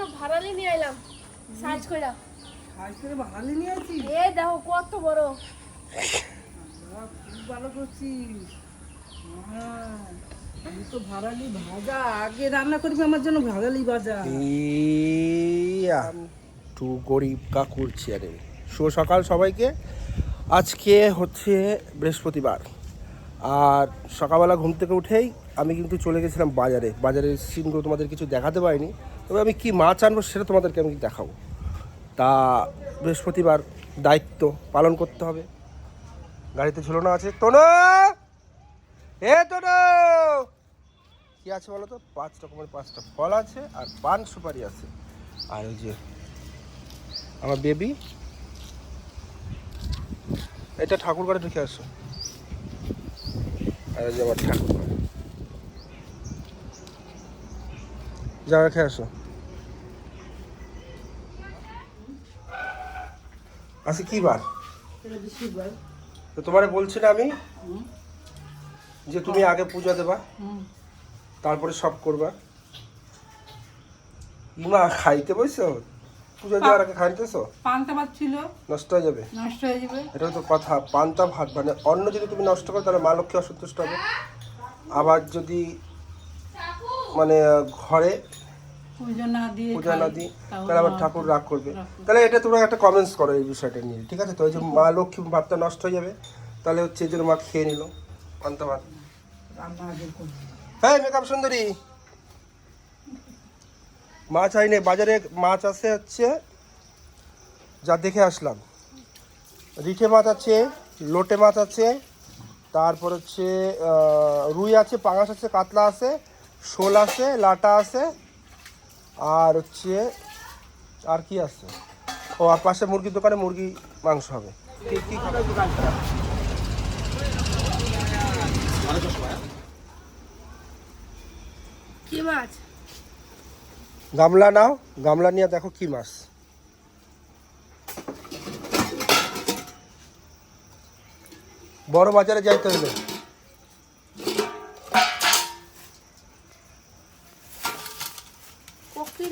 জন্য ভাড়ালি নিয়ে এলাম সার্চ কইরা। আজ করে ভালো নিয়ে আছি এই দেখো কত বড়। খুব ভালো করছিস হ্যাঁ, আমি তো ভাড়ালি ভাজা। আগে রান্না করবি আমার জন্য ভাড়ালি ভাজা। ইয়া টু গরিব কাকুর চেয়ারে। শুভ সকাল সবাইকে। আজকে হচ্ছে বৃহস্পতিবার। আর সকালবেলা ঘুম থেকে উঠেই আমি কিন্তু চলে গেছিলাম বাজারে। বাজারের সিনগুলো তোমাদের কিছু দেখাতে পারিনি। তবে আমি কি মাছ আনব সেটা তোমাদেরকে আমি দেখাবো। তা বৃহস্পতিবার দায়িত্ব পালন করতে হবে। গাড়িতে ঝুলানো আছে। তোনো এ তোনো কি আছে বলো তো? পাঁচ রকমের পাঁচটা ফল আছে আর পান সুপারি আছে। আর ওই যে আমার বেবি। এটা ঠাকুর ঘরে ঢুকে আসো। আর ওই যে আমার ঠাকুর। যা রেখে আসো। আজকে কি বার? তো তোমারে বলছি না আমি যে তুমি আগে পূজা দেবা তারপরে সব করবা। ইমা খাইতে বইছো? পূজা দেওয়ার আগে খাইতেছো? পান্তা ভাত ছিল। নষ্ট হয়ে যাবে। নষ্ট হয়ে যাবে। এটা তো কথা পান্তা ভাত মানে অন্য যদি তুমি নষ্ট করো তাহলে মা লক্ষ্মী অসন্তুষ্ট হবে। আবার যদি মানে ঘরে পুজো না দিই তাহলে আবার ঠাকুর রাগ করবে। তাহলে এটা তোমরা একটা কমেন্টস করো এই বিষয়টা নিয়ে ঠিক আছে? তো ওই যে মা লক্ষ্মী ভাতটা নষ্ট হয়ে যাবে তাহলে হচ্ছে এই জন্য মা খেয়ে নিল। পান্তা ভাত রান্না আগে করবি। হ্যাঁ মেকআপ সুন্দরী। মাছ আইনে বাজারে মাছ আছে হচ্ছে যা দেখে আসলাম। রিঠে মাছ আছে লোটে মাছ আছে তারপর হচ্ছে রুই আছে পাঙাশ আছে কাতলা আছে শোল আছে লাটা আছে আর হচ্ছে আর কি আছে? ও আর পাশে মুরগির দোকানে মুরগি মাংস হবে। কি কি মাছ? গামলা নাও গামলা নিয়ে দেখো কি মাছ। বড় বাজারে যাইতে হবে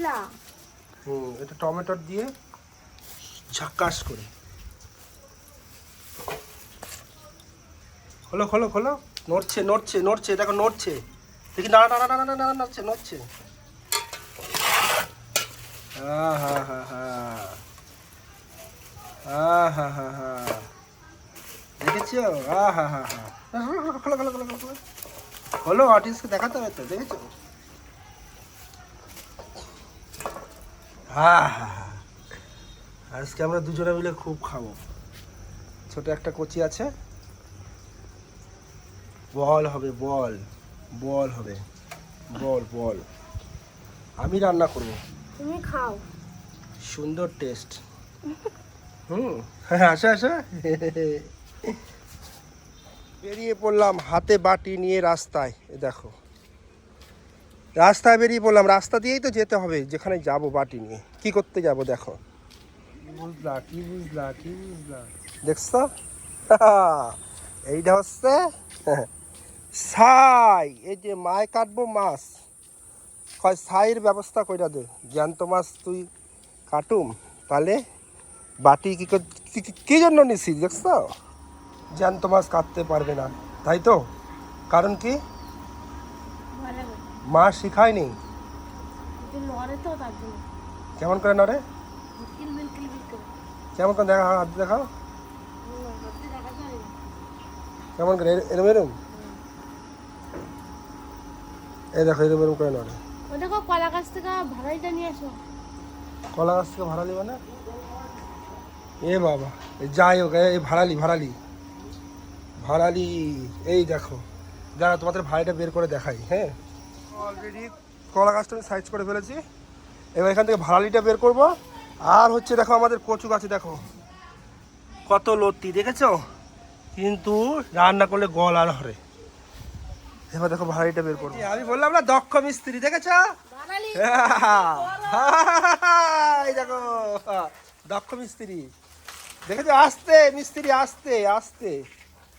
কোকিলা হুম, এটা টমেটোর দিয়ে ঝাক্কাস করে। খোলো খোলো খোলো। নড়ছে নড়ছে নড়ছে, দেখো নড়ছে। দেখি না না না না না নড়ছে নড়ছে। হ্যাঁ হ্যাঁ হ্যাঁ হ্যাঁ হ্যাঁ হ্যাঁ হ্যাঁ হ্যাঁ দেখেছ হ্যাঁ হ্যাঁ হ্যাঁ হ্যাঁ খোলো খোলো। দেখাতে হবে তো, দেখেছ? হ্যাঁ হ্যাঁ হ্যাঁ আজকে আমরা দুজনে মিলে খুব খাব। ছোট একটা কচি আছে। বল হবে বল বল হবে বল বল। আমি রান্না করব। তুমি খাও। সুন্দর টেস্ট হুম হ্যাঁ আসো আসো। বেরিয়ে পড়লাম হাতে বাটি নিয়ে রাস্তায়। দেখো। রাস্তায় বেরিয়ে পড়লাম। রাস্তা দিয়েই তো যেতে হবে যেখানে যাব বাটি নিয়ে। কি করতে যাব দেখো। বুঝলা কি বুঝলা কি বুঝলা? দেখছ? এইটা হচ্ছে ছাই এই যে মায় কাটবো মাছ। কয় ছাইয়ের ব্যবস্থা কইরা দে। জ্যান্ত মাছ তুই কাটুম তাহলে বাটি কি কি- জন্য নিছিস দেখছ? জ্যান্ত মাছ কাটতে পারবে না তাই তো? কারণ কি? মা শিখায়নি? নড়ে কেমন করে করে কেমন করে দেখা হাত দেখাও। দেখা কেমন করে এর- এরম এরম? এই দেখো এরম এরম করে দেখো কলা গাছ থেকে ভাড়াইটা নিয়ে আসো কলা গাছ থেকে ভাড়া নিবা না? এ বাবা যাই হোক এই ভাড়ালি ভাড়ালি। ভাড়ালি এই দেখো। যারা তোমাদের ভাড়াটা বের করে দেখাই হ্যাঁ? অলরেডি কলা গাছটা আমি সাইজ করে ফেলেছি। এবার এখান থেকে ভাড়ালিটা বের করব। আর হচ্ছে দেখো আমাদের কচু গাছে দেখো। কত লত্তি দেখেছ? কিন্তু রান্না করলে গল আর হরে। এবার দেখো ভাড়ালিটা বের করব। আমি বললাম না দক্ষ মিস্ত্রি দেখেছ? এই দেখো দক্ষ মিস্ত্রি। দেখেছ? আসতে মিস্ত্রি আসতে আসতে।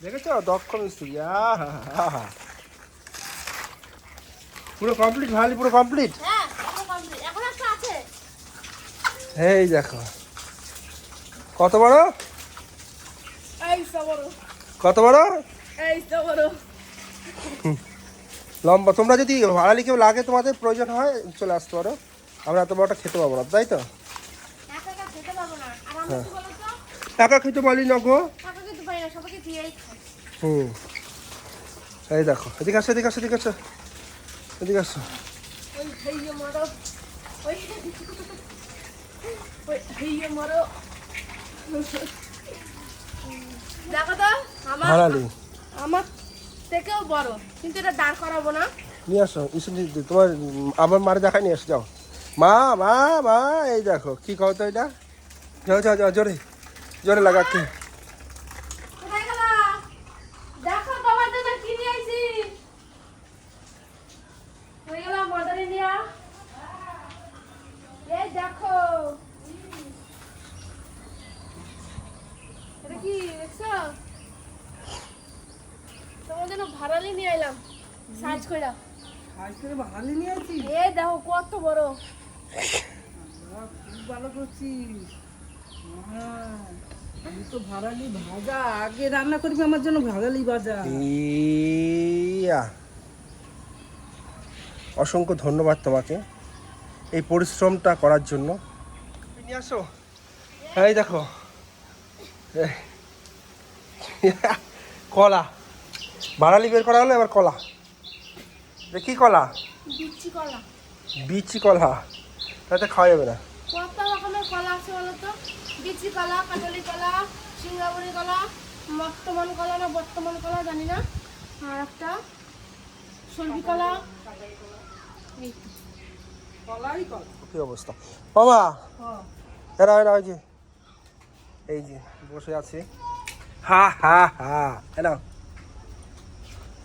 দেখেছ? দক্ষ মিস্ত্রি আহা! পুরো কমপ্লিট ভালো পুরো কমপ্লিট এই দেখো। কত বড়? কত বড়? লম্বা। তোমরা যদি ভাড়ালি কেউ লাগে তোমাদের প্রয়োজন হয় চলে আসতে পারো। আমরা এত বড়টা খেতে পাবো না তাই তো? হ্যাঁ। একা খেতে পারি না গো। হুম। এই দেখো এদিকে আসো এদিকে আসো এদিকে আসো। এদিকে আসো। দেখো তো আমার আমার থেকেও বড় কিন্তু এটা দাঁড় করাবো না নিয়ে আসো তোমার আবার মারে দেখাই নিয়ে আসো, যাও। মা মা মা, এই দেখো, কি তো এটা? যাও যাও যাও, জোরে জোরে লাগাচ্ছে কোথায় গেল দেখো তোমার জন্য কি নিয়ে আইছি হয়ে গেল মদারে নিয়া এই দেখো এটা কি দেখছ তোমার জন্য ভাড়ালি নিয়ে এলাম সার্চ কইরা। আজকে ভাড়ালি নিয়ে আছি এই দেখো কত বড়। খুব ভালো করছিস হ্যাঁ, আমি তো ভাড়ালি ভাজা। আগে রান্না করবি আমার জন্য ভাড়ালি ভাজা? ইয়া। অসংখ্য ধন্যবাদ তোমাকে এই পরিশ্রমটা করার জন্য। নিয়ে আসো। এই দেখো। কলা। বাড়ালি বের করা হলো এবার কলা। এটা কি কলা? বিচ্ছি কলা। বিচি কলা। তাতে খাওয়া যাবে না। কত রকমের কলা আছে বলো তো? বিচি কলা কাটালি কলা সিঙ্গাপুরি কলা বর্তমান কলা না বর্তমান কলা জানি না। আর একটা সলবি কলা। কল। কি অবস্থা? মামা! হ্যাঁ। এরা এরা ওই যে। এই যে বসে আছে। হা হা হা। এরা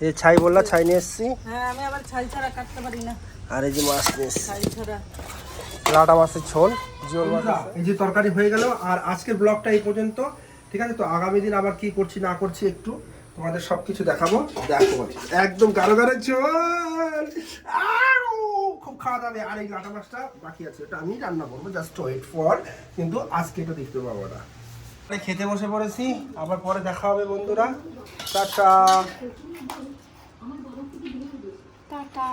এই ছাই বললা ছাই নিয়ে এসছি। হ্যাঁ আমি আবার ছাই ছাড়া কাটতে পারি না। আর এই যে মাছ নিয়ে এসছি। ছাই ছাড়া। লাটা মাছের ঝোল জিওল মাছ এই যে তরকারি হয়ে গেল আর আজকের ব্লগটা এই পর্যন্ত। ঠিক আছে তো আগামী দিন আবার কি করছি না করছি একটু তোমাদের সব কিছু দেখাবো। দেখো একদম গাঢ় গাঢ় ঝোল! খুব খাওয়া দাবে আর এই লাটা মাছটা বাকি আছে। ওটা আমি রান্না করব জাস্ট ওয়েট ফর কিন্তু আজকে এটা দেখতে পাবো না খেতে বসে পড়েছি আবার পরে দেখা হবে বন্ধুরা। টাটা।